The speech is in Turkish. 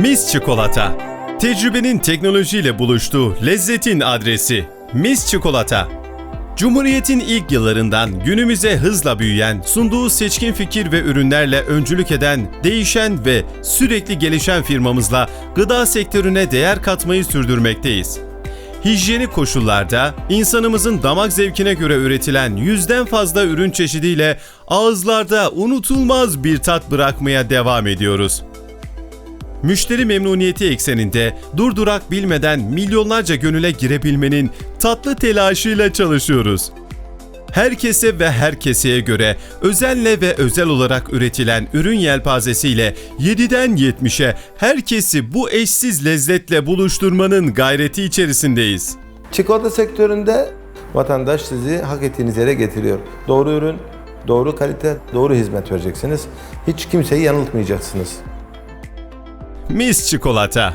Mis Çikolata. Tecrübenin teknolojiyle buluştuğu lezzetin adresi. Mis Çikolata. Cumhuriyet'in ilk yıllarından günümüze hızla büyüyen, sunduğu seçkin fikir ve ürünlerle öncülük eden, değişen ve sürekli gelişen firmamızla gıda sektörüne değer katmayı sürdürmekteyiz. Hijyenik koşullarda insanımızın damak zevkine göre üretilen yüzden fazla ürün çeşidiyle ağızlarda unutulmaz bir tat bırakmaya devam ediyoruz. Müşteri memnuniyeti ekseninde durdurak bilmeden milyonlarca gönüle girebilmenin tatlı telaşıyla çalışıyoruz. Herkese ve herkeseye göre özenle ve özel olarak üretilen ürün yelpazesiyle 7'den 70'e herkesi bu eşsiz lezzetle buluşturmanın gayreti içerisindeyiz. Çikolata sektöründe vatandaş sizi hak ettiğiniz yere getiriyor. Doğru ürün, doğru kalite, doğru hizmet vereceksiniz. Hiç kimseyi yanıltmayacaksınız. Mis Çikolata